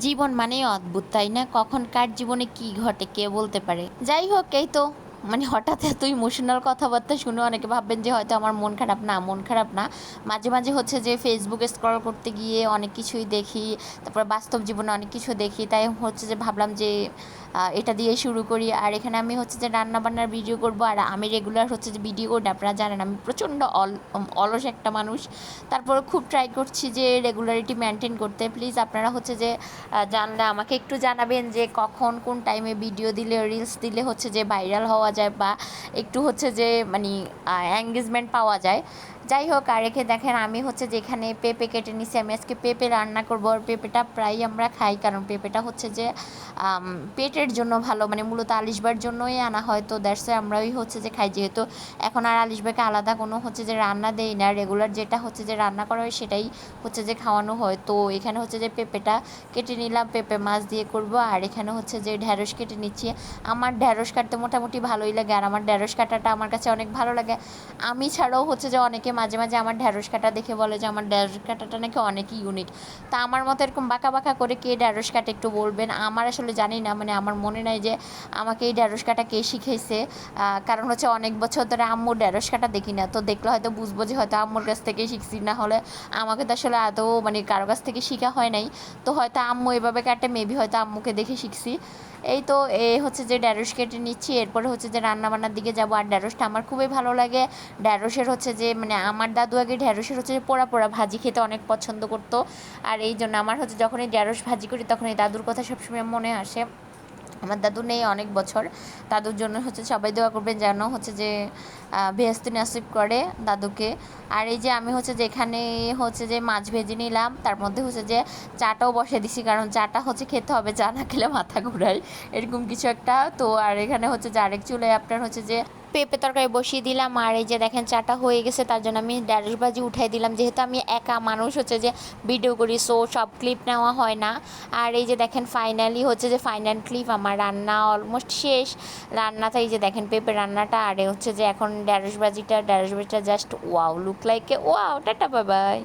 জীবন মানেই অদ্ভুত, তাই না? কখন কার জীবনে কি ঘটে, কে বলতে পারে? যাই হোক, এই তো। মানে হঠাৎ এত ইমোশনাল কথাবার্তা শুনে অনেকে ভাববেন যে হয়তো আমার মন খারাপ না, মন খারাপ না। মাঝে মাঝে হচ্ছে যে ফেসবুকে স্ক্রল করতে গিয়ে অনেক কিছুই দেখি, তারপর বাস্তব জীবনে অনেক কিছু দেখি। তাই হচ্ছে যে ভাবলাম যে এটা দিয়ে শুরু করি। আর এখানে আমি হচ্ছে যে রান্না বান্নার ভিডিও করব। আর আমি রেগুলার হচ্ছে যে ভিডিও করি আপনারা জানেন আমি প্রচণ্ড অল অলস একটা মানুষ। তারপর খুব ট্রাই করছি যে রেগুলারিটি মেনটেন করতে। প্লিজ আপনারা হচ্ছে যে জানলে আমাকে একটু জানাবেন যে কখন কোন টাইমে ভিডিও দিলে রিলস দিলে হচ্ছে যে ভাইরাল হওয়া যায় বা একটু হচ্ছে যে মানে এঙ্গেজমেন্ট পাওয়া যায়। যাই হোক, আর রেখে দেখেন, আমি হচ্ছে যেখানে পেঁপে কেটে নিছি, আমি আজকে পেঁপে রান্না করব। আর পেঁপেটা প্রায় আমরা খাই, কারণ পেঁপেটা হচ্ছে যে পেটের জন্য ভালো মানে মূলত আলিশবার জন্যই আনা হয়। তো দ্যাটস আমরাই হচ্ছে যে খাই, যেহেতু এখন আর আলিশবাকে আলাদা কোনো হচ্ছে যে রান্না দেই না। রেগুলার যেটা হচ্ছে যে রান্না করা হয়, সেটাই হচ্ছে যে খাওয়ানো হয়। তো এখানে হচ্ছে যে পেঁপেটা কেটে নিলাম, পেঁপে মাছ দিয়ে করব। আর এখানে হচ্ছে যে ঢ্যাঁড়স কেটে নিচ্ছি। আমার ঢ্যাঁড়স কাটতে মোটামুটি ভালোই লাগে, আর আমার ঢ্যাঁড়স কাটাটা আমার কাছে অনেক ভালো লাগে। আমি ছাড়াও হচ্ছে যে অনেকে মাঝে মাঝে আমার ঢ্যাঁড়স কাটা দেখে বলে যে আমার ঢ্যাঁড়স কাটাটা নাকি অনেকই ইউনিক তা আমার মতো এরকম বাঁকা বাঁকা করে কে ঢ্যাঁড়স কাটে একটু বলবেন? আমার আসলে জানি না মানে আমার মনে নাই যে আমাকে এই ঢ্যাঁড়স কাটা কে শিখেছে কারণ হচ্ছে অনেক বছর ধরে আম্মুর ঢ্যাঁড়স কাটা দেখি না, তো দেখলে হয়তো বুঝব যে হয়তো আম্মুর কাছ থেকে শিখছি, না হলে আমাকে তো আসলে আদৌ মানে কারও কাছ থেকে শেখা হয় নাই। তো হয়তো আম্মু এভাবে কাটে মেবি হয়তো আম্মুকে দেখে শিখছি। এই তো, এ হচ্ছে যে ঢ্যাঁড়স কেটে নিচ্ছি, এরপরে হচ্ছে যে রান্নাবান্নার দিকে যাব। আর ঢ্যাঁড়সটা আমার খুবই ভালো লাগে। ঢ্যাঁড়সের হচ্ছে যে মানে আমার দাদু আগে ঢ্যাঁড়সের হচ্ছে যে পোড়া পোড়া ভাজি খেতে অনেক পছন্দ করতো। আর এই জন্য আমার হচ্ছে যখনই ঢ্যাঁড়স ভাজি করি তখন এই দাদুর কথা সবসময় মনে আসে। আমার দাদু নেই অনেক বছর। দাদুর জন্য হচ্ছে সবাই দোয়া করবেন যেন হচ্ছে যে বেহস্তি নাসিব করে দাদুকে। আর এই যে আমি হচ্ছে যে এখানে হচ্ছে যে মাছ ভেজে নিলাম, তার মধ্যে হচ্ছে যে চাটাও বসে দিছি, কারণ চাটা হচ্ছে খেতে হবে, চা না খেলে মাথা ঘুরায়, এরকম কিছু একটা। তো আর এখানে হচ্ছে যে আরেক চুলে আপনার হচ্ছে যে পেঁপে তরকারি বসিয়ে দিলাম, আর এই যে দেখেন চাটা হয়ে গেছে, তার জন্য আমি ঢ্যাঁড়স উঠাই দিলাম। যেহেতু আমি একা মানুষ, হচ্ছে যে ভিডিও করি সো সব ক্লিপ নেওয়া হয় না। আর এই যে দেখেন ফাইনালি হচ্ছে যে ফাইনাল ক্লিপ আমার রান্না অলমোস্ট শেষ। রান্নাটা এই যে দেখেন পেঁপে রান্নাটা, আর হচ্ছে যে এখন ঢ্যাঁড়স ভাজিটা ঢ্যাঁড়স ভাজিটা just wow look like wow tata bye bye